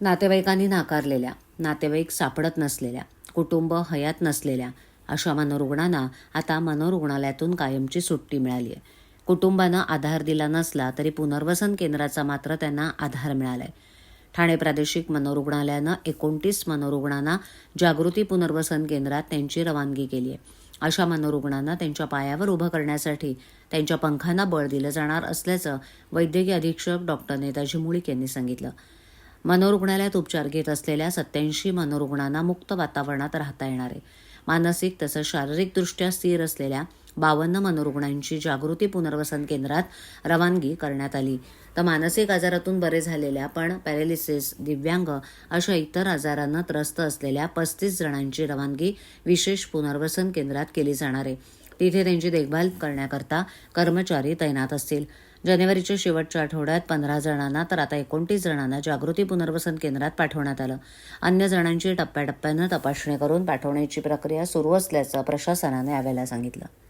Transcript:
नातेवाईकांनी नाकारलेल्या नातेवाईक सापडत नसलेल्या कुटुंब हयात नसलेल्या अशा मनोरुग्णांना आता मनोरुग्णालयातून कायमची सुट्टी मिळाली आहे कुटुंबानं आधार दिला नसला तरी पुनर्वसन केंद्राचा मात्र त्यांना आधार मिळालाय. ठाणे प्रादेशिक मनोरुग्णालयानं एकोणतीस मनोरुग्णांना जागृती पुनर्वसन केंद्रात त्यांची रवानगी केली आहे अशा मनोरुग्णांना त्यांच्या पायावर उभं करण्यासाठी त्यांच्या पंखांना बळ दिलं जाणार असल्याचं वैद्यकीय अधीक्षक डॉक्टर नेताजी मुळीक यांनी सांगितलं. मनोरुग्णालयात उपचार घेत असलेल्या सत्याऐंशी मनोरुग्णांना मुक्त वातावरणात राहता येणार आहे. मानसिक तसंच शारीरिकदृष्ट्या स्थिर असलेल्या बावन्न मनोरुग्णांची जागृती पुनर्वसन केंद्रात रवानगी करण्यात आली. तर मानसिक आजारातून बरे झालेल्या पण पॅरालिसिस दिव्यांग अशा इतर आजारांना त्रस्त असलेल्या पस्तीस जणांची रवानगी विशेष पुनर्वसन केंद्रात केली जाणार आहे. तिथे त्यांची देखभाल करण्याकरता कर्मचारी तैनात असतील. जानेवारीच्या शेवटच्या आठवड्यात पंधरा जणांना तर आता एकोणतीस जणांना जागृती पुनर्वसन केंद्रात पाठवण्यात आलं. अन्य जणांची टप्प्याटप्प्यानं तपासणी करून पाठवण्याची प्रक्रिया सुरू असल्याचं प्रशासनाने यावेळेला सांगितलं.